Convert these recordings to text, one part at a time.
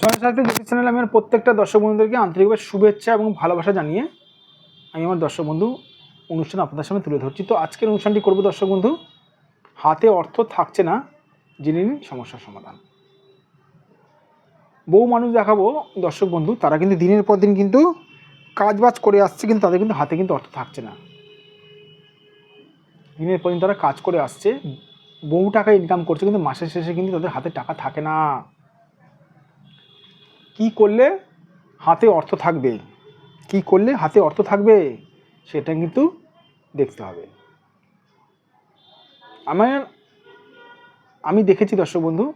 সঙ্গে সাথে চ্যানেলে আমি আমার প্রত্যেকটা দর্শক বন্ধুদেরকে আন্তরিকভাবে শুভেচ্ছা এবং ভালোবাসা জানিয়ে আমি আমার দর্শক বন্ধু অনুষ্ঠান আপনাদের সামনে তুলে ধরছি। তো আজকের অনুষ্ঠানটি করব দর্শক বন্ধু, হাতে অর্থ থাকছে না, জেনে নিন সমস্যার সমাধান। বহু মানুষ দেখাবো দর্শক বন্ধু, তারা কিন্তু দিনের পর দিন কিন্তু কাজবাজ করে আসছে, কিন্তু তাদের কিন্তু হাতে কিন্তু অর্থ থাকছে না। দিনের পর দিন তারা কাজ করে আসছে, বহু টাকা ইনকাম করছে, কিন্তু মাসের শেষে কিন্তু তাদের হাতে টাকা থাকে না। কি করলে হাতে অর্থ থাকবে? কি করলে হাতে অর্থ থাকবে? সেটা কিন্তু দেখতে হবে। আমার আমি দেখেছি দর্শক বন্ধু,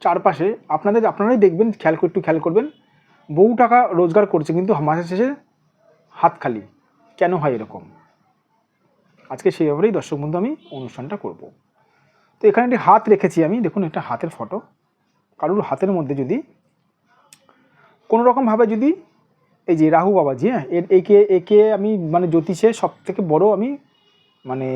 চারপাশে আপনাদের আপনারাই দেখবেন, খেয়াল একটু খেয়াল করবেন, বহু টাকা রোজগার করছে কিন্তু মাসের শেষে হাত খালি। কেন হয় এরকম? আজকে সেই ব্যাপারেই দর্শক বন্ধু আমি অনুষ্ঠানটা করব। তো এখানে একটি হাত রেখেছি আমি। দেখুন, একটা হাতের ফটো কারুর হাতের মধ্যে যদি কোনো রকমভাবে যদি এই যে রাহু বাবাজি হ্যাঁ এর একে একে আমি মানে জ্যোতিষে সব থেকে বড় আমি মানে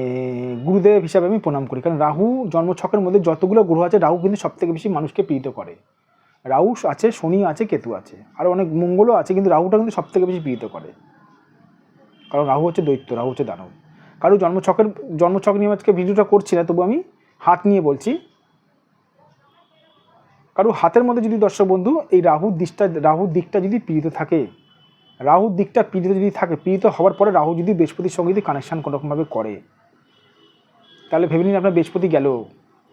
গুরুদেব হিসাবে আমি প্রণাম করি। কারণ রাহু জন্মছকের মধ্যে যতগুলো গ্রহ আছে, রাহু কিন্তু সব থেকে বেশি মানুষকে পীড়িত করে। রাহু আছে, শনি আছে, কেতু আছে। আর অনেক মঙ্গলও আছে, কিন্তু রাহুটা কিন্তু সব থেকে বেশি পীড়িত করে। কারণ রাহু হচ্ছে দৈত্য, রাহু হচ্ছে দানব। কারও জন্মছকের, জন্মছক নিয়ে আজকে ভিডিওটা করছি না, তবু আমি হাত নিয়ে বলছি কারও হাতের মধ্যে যদি দর্শক বন্ধু, এই রাহুর দিকটা রাহুর দিকটা যদি পীড়িত থাকে রাহুর দিকটা পীড়িত যদি থাকে, পীড়িত হওয়ার পরে রাহু যদি বৃহস্পতির সঙ্গে যদি কানেকশান কোনোরকমভাবে করে, তাহলে ভেবে নিন আপনার বৃহস্পতি গেল।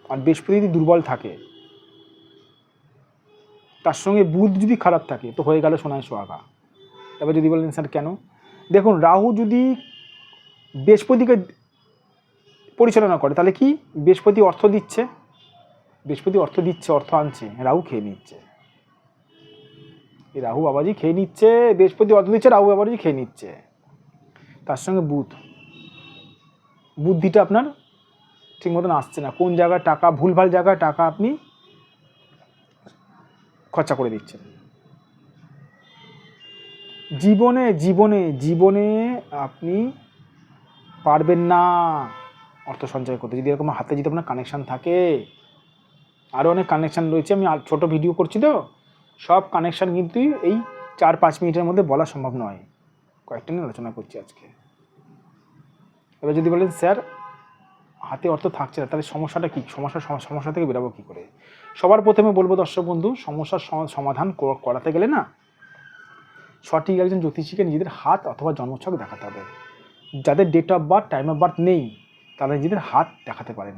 আর বৃহস্পতি যদি দুর্বল থাকে, তার সঙ্গে বুধ যদি খারাপ থাকে, তো হয়ে গেল সোনায় সোহাগা। এবার যদি বলেন স্যার কেন? দেখুন, রাহু যদি বৃহস্পতিকে পরিচালনা করে, তাহলে কি? বৃহস্পতি অর্থ দিচ্ছে। বৃহস্পতি অর্থ দিচ্ছে, অর্থ আনছে, রাহু খেয়ে নিচ্ছে। রাহু বাবাজি খেয়ে নিচ্ছে, বৃহস্পতি অর্থ দিচ্ছে, রাহু বাবাজি খেয়ে নিচ্ছে। তার সঙ্গে বুধ। বুদ্ধিটা আপনার ঠিক মতন আসছে না। কোন জায়গায় টাকা, ভুলভাল জায়গায় টাকা আপনি খরচা করে দিচ্ছেন। জীবনে জীবনে জীবনে আপনি পারবেন না অর্থ সঞ্চয় করতে। যদি এরকম হাতে যদি আপনার কানেকশান থাকে আরও অনেক কানেকশান রয়েছে। আমি ছোটো ভিডিও করছি তো। সব কানেকশান কিন্তু এই চার পাঁচ মিনিটের মধ্যে বলা সম্ভব নয়। কয়েকটা নিয়ে আলোচনা করছি আজকে। এবার যদি বলেন, স্যার, হাতে অর্থ থাকছে না, তাহলে সমস্যাটা কী? সমস্যা সমস্যা থেকে বেরোবো কী করে? সবার প্রথমে বলব, দর্শক বন্ধু, সমস্যার সমাধান করাতে গেলে না সঠিক একজন জ্যোতিষীকে নিজেদের হাত অথবা জন্মছক দেখাতে হবে। যাদের date of birth time of birth নেই, তারা নিজেদের হাত দেখাতে পারেন।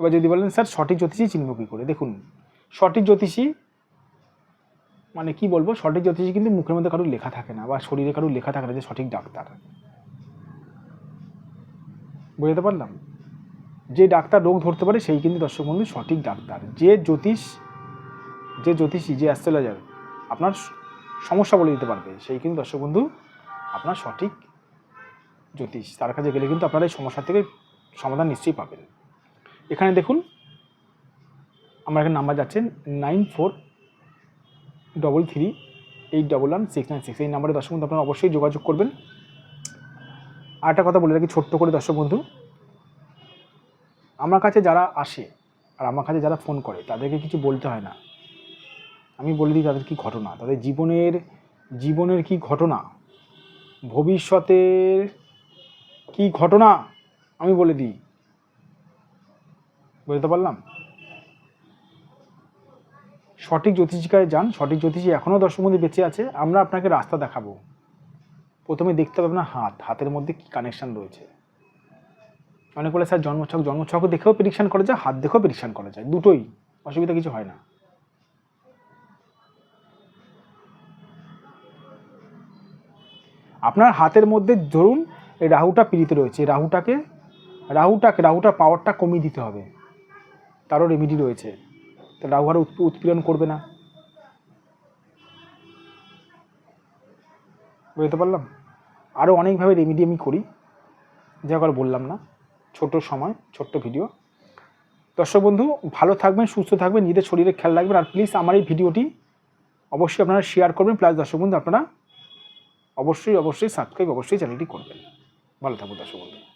এবার যদি বলেন, স্যার, সঠিক জ্যোতিষী চিনব কী করে? দেখুন, সঠিক জ্যোতিষী মানে কি বলব, সঠিক জ্যোতিষী কিন্তু মুখের মধ্যে কারোর লেখা থাকে না বা শরীরে কারোর লেখা থাকে না যে সঠিক ডাক্তার। বুঝতে পারলাম? যে ডাক্তার রোগ ধরতে পারে, সেই কিন্তু দর্শক বন্ধু সঠিক ডাক্তার। যে জ্যোতিষ, যে জ্যোতিষী, যে অ্যাস্ট্রোলজার আপনার সমস্যা বলে দিতে পারবে, সেই কিন্তু দর্শক বন্ধু আপনার সঠিক জ্যোতিষ। তার কাছে গেলে কিন্তু আপনারা এই সমস্যা থেকে সমাধান নিশ্চয়ই পাবেন। এখানে দেখুন, আমার এখানে নাম্বার যাচ্ছে nine four double three eight double one six nine six এই নাম্বারে দর্শক বন্ধু, আপনারা অবশ্যই যোগাযোগ করবেন। আর একটা কথা বলে রাখি ছোট্ট করে দর্শক বন্ধু, আমার কাছে যারা আসে আর আমার কাছে যারা ফোন করে, তাদেরকে কিছু বলতে হয় না। আমি বলে দিই তাদের কি ঘটনা, তাদের জীবনের জীবনের কি ঘটনা, ভবিষ্যতের কি ঘটনা, আমি বলে দিই। বুঝতে পারলাম? সঠিক জ্যোতিষিকায় যান, সঠিক জ্যোতিষী এখনও দর্শক মধ্যে বেঁচে আছে। আমরা আপনাকে রাস্তা দেখাবো। প্রথমে দেখতে হবে আপনার হাত। হাতের মধ্যে কী কানেকশান রয়েছে? অনেক বলে স্যার জন্মছক জন্মছক দেখেও প্রেডিকশন করা যায়, হাত দেখেও প্রেডিকশন করা যায়। দুটোই। অসুবিধা কিছু হয় না। আপনার হাতের মধ্যে ধরুন, এই রাহুটা পীড়িত রয়েছে। রাহুটাকে রাহুটাকে রাহুটার পাওয়ারটা কমিয়ে দিতে হবে। তারও রেমিডি রয়েছে। তো রাহু আর উৎপীড়ন করবে না। বুঝতে পারলাম? আরও অনেকভাবে রেমিডি আমি করি। যা করে বললাম না। ছোট সময়, ছোট্ট ভিডিও দর্শক বন্ধু, ভালো থাকবেন, সুস্থ থাকবেন, নিজেদের শরীরে খেয়াল রাখবেন। আর প্লিজ আমার এই ভিডিওটি অবশ্যই আপনারা শেয়ার করবেন। প্লাস দর্শক বন্ধু, আপনারা অবশ্যই অবশ্যই সাবস্ক্রাইব অবশ্যই চ্যানেলটি করবেন। ভালো থাকবেন দর্শক বন্ধু।